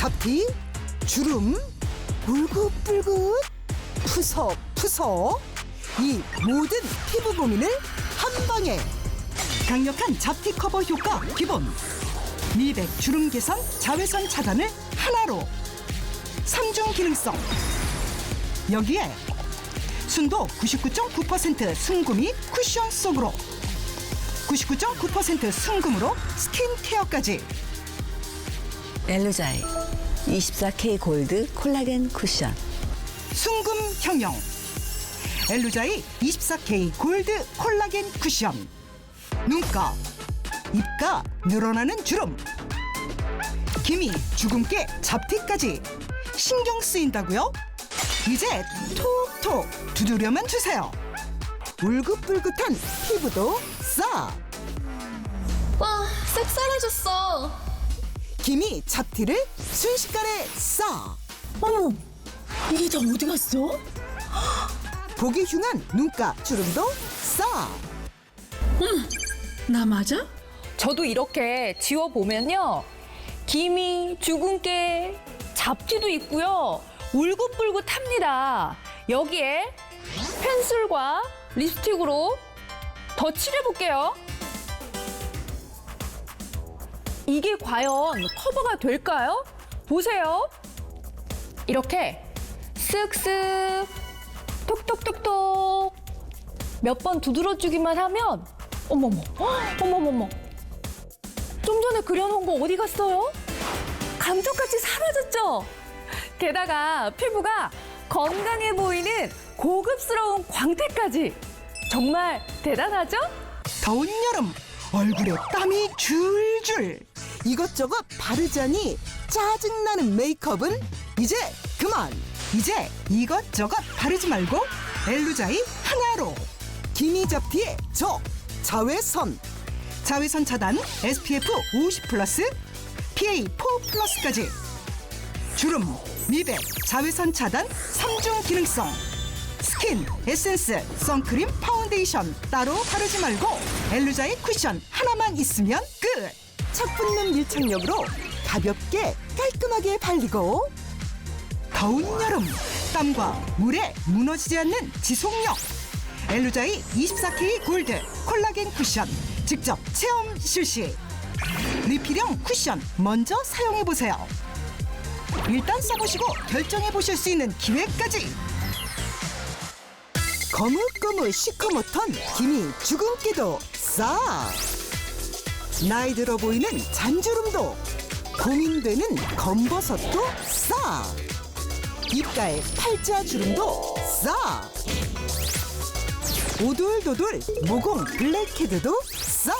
잡티, 주름, 울긋불긋, 푸석푸석 이 모든 피부 고민을 한 방에. 강력한 잡티 커버 효과 기본. 미백 주름 개선 자외선 차단을 하나로. 삼중 기능성. 여기에 순도 99.9% 순구 및 쿠션 속으로 99.9% 순금으로 스킨케어까지. 엘루자이 24K 골드 콜라겐 쿠션. 순금 형용 엘루자이 24K 골드 콜라겐 쿠션. 눈가 입가 늘어나는 주름. 기미 주근깨 잡티까지 신경 쓰인다고요? 이제 톡톡 두드려만 주세요. 울긋불긋한 피부도 싹 와, 싹싹해졌어. 기미 잡티를 순식간에 싹 어머, 이게 다 어디 갔어? 보기 흉한 눈가 주름도 싹나 맞아? 저도 이렇게 지워 보면요. 기미, 주근깨, 잡티도 있고요. 울긋불긋 합니다. 여기에 펜슬과 립스틱으로 더 칠해볼게요. 이게 과연 커버가 될까요? 보세요. 이렇게 쓱쓱 톡톡톡톡 몇 번 두드려주기만 하면 어머머 헉, 어머머머 좀 전에 그려놓은 거 어디 갔어요? 감쪽같이 사라졌죠? 게다가 피부가 건강해 보이는 고급스러운 광택까지 정말 대단하죠? 더운 여름 얼굴에 땀이 줄줄. 이것저것 바르자니 짜증나는 메이크업은 이제 그만. 이제 이것저것 바르지 말고 엘루자이 하나로. 기미 잡티의 저 자외선. 자외선 차단 SPF 50 플러스 PA 4 플러스까지. 주름 미백 자외선 차단 삼중 기능성 스킨, 에센스, 선크림, 파운데이션 따로 바르지 말고 엘루자의 쿠션 하나만 있으면 끝! 착 붙는 밀착력으로 가볍게 깔끔하게 발리고 더운 여름 땀과 물에 무너지지 않는 지속력. 엘루자의 24K 골드 콜라겐 쿠션 직접 체험 실시. 리필형 쿠션 먼저 사용해 보세요. 일단 써보시고 결정해 보실 수 있는 기회까지 거뭇거뭇 시커멓던 기미 주근깨도 싹 나이 들어 보이는 잔주름도 고민되는 검버섯도 싹 입가의 팔자 주름도 싹 오돌도돌 모공 블랙헤드도 싹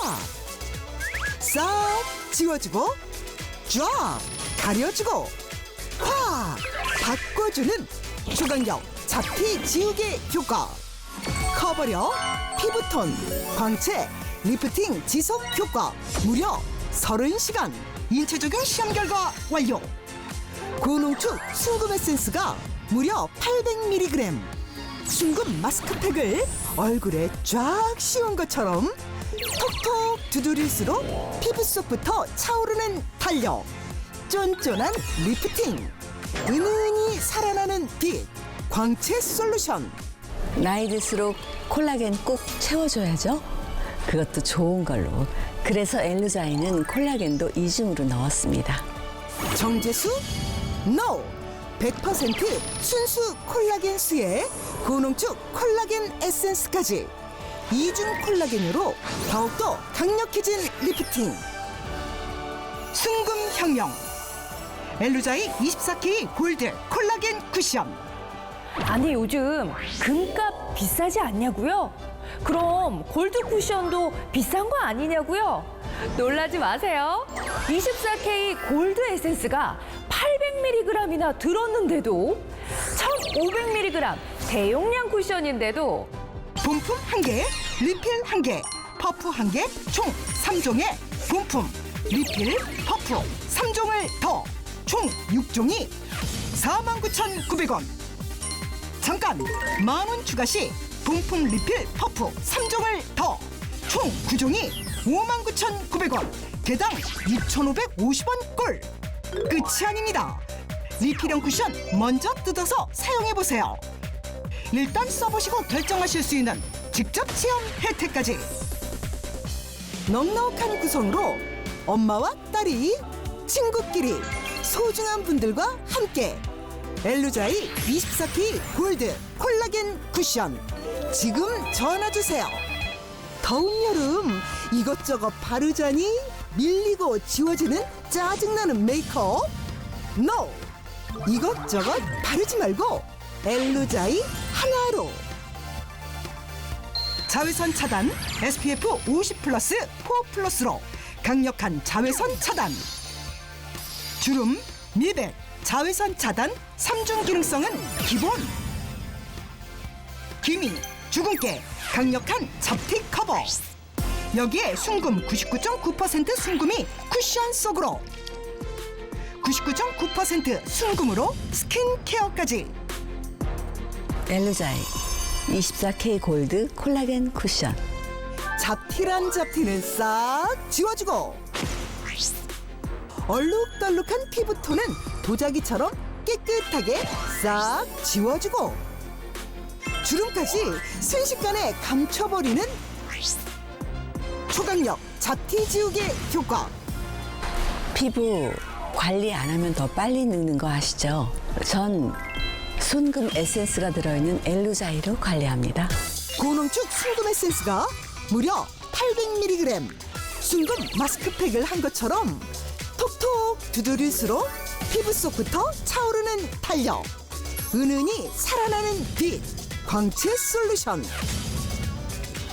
싹 지워주고 쫙 가려주고 확 바꿔주는 초강력 잡티 지우개 효과 커버력 피부톤 광채 리프팅 지속 효과 무려 30시간. 인체 적용 시험 결과 완료. 고농축 순금 에센스가 무려 800mg 순금 마스크팩을 얼굴에 쫙 씌운 것처럼 톡톡 두드릴수록 피부 속부터 차오르는 탄력. 쫀쫀한 리프팅. 은은히 살아나는 빛. 광채 솔루션 나이 들수록 콜라겐 꼭 채워줘야죠. 그것도 좋은 걸로. 그래서 엘루자이는 콜라겐도 이중으로 넣었습니다. 정제수? NO! 100% 순수 콜라겐 수에 고농축 콜라겐 에센스까지 이중 콜라겐으로 더욱더 강력해진 리프팅. 순금 혁명. 엘루자이 24K 골드 콜라겐 쿠션 아니 요즘 금값 비싸지 않냐고요? 그럼 골드 쿠션도 비싼 거 아니냐고요? 놀라지 마세요. 24K 골드 에센스가 800mg이나 들었는데도 1,500mg 대용량 쿠션인데도 본품 한개 리필 한개 퍼프 한개총 삼종의 본품, 리필, 퍼프 삼종을 더 총 육종이 49,900원 잠깐 만원 추가 시 본품 리필 퍼프 삼종을 더총 구종이 59,900원 개당 2,550원 꼴 끝이 아닙니다. 리필형 쿠션 먼저 뜯어서 사용해 보세요. 일단 써보시고 결정하실 수 있는 직접 체험 혜택까지. 넉넉한 구성으로 엄마와 딸이 친구끼리 소중한 분들과 함께 엘루자이 24K 골드 콜라겐 쿠션 지금 전화 주세요. 더운 여름 이것저것 바르자니 밀리고 지워지는 짜증나는 메이크업? NO! 이것저것 바르지 말고 엘루자이 하나로 자외선 차단 SPF 50 플러스 4 플러스로 강력한 자외선 차단 주름, 미백, 자외선 차단 3중 기능성은 기본. 기미, 주근깨, 강력한 잡티 커버. 여기에 순금 99.9% 순금이 쿠션 속으로. 99.9% 순금으로 스킨케어까지. 엘루자이 24K 골드 콜라겐 쿠션. 잡티란 잡티는 싹 지워주고 얼룩덜룩한 피부톤은 도자기처럼 깨끗하게 싹 지워주고 주름까지 순식간에 감춰버리는 초강력 잡티 지우개 효과 피부 관리 안 하면 더 빨리 늙는 거 아시죠? 전 순금 에센스가 들어있는 엘루자이로 관리합니다. 고농축 순금 에센스가 무려 800mg 순금 마스크팩을 한 것처럼 톡톡 두드릴수록 피부 속부터 차오르는 탄력 은은히 살아나는 빛 광채 솔루션.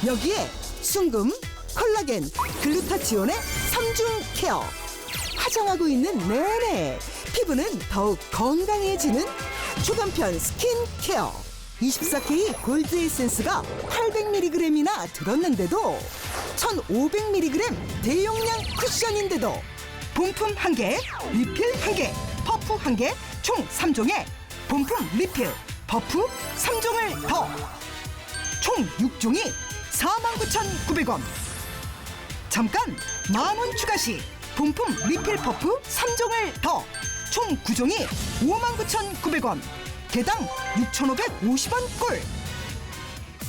여기에 순금 콜라겐 글루타치온의 삼중 케어. 화장하고 있는 내내 피부는 더욱 건강해지는 초간편 스킨케어. 24K 골드 에센스가 800mg이나 들었는데도 1500mg 대용량 쿠션인데도 본품 1개, 리필 1개, 퍼프 1개, 총 3종에 본품 리필, 퍼프 3종을 더. 총 6종이 49,900원. 잠깐 만 원 추가 시 본품 리필 퍼프 3종을 더. 총 9종이 59,900원. 개당 6,550원 꼴.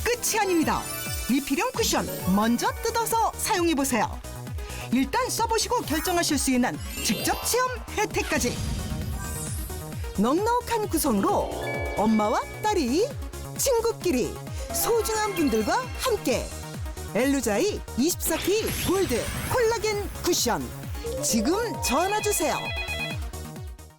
끝이 아닙니다. 리필형 쿠션 먼저 뜯어서 사용해보세요 일단 써보시고 결정하실 수 있는 직접 체험 혜택까지 넉넉한 구성으로 엄마와 딸이 친구끼리 소중한 분들과 함께 엘루자이 24K 골드 콜라겐 쿠션 지금 전화 주세요.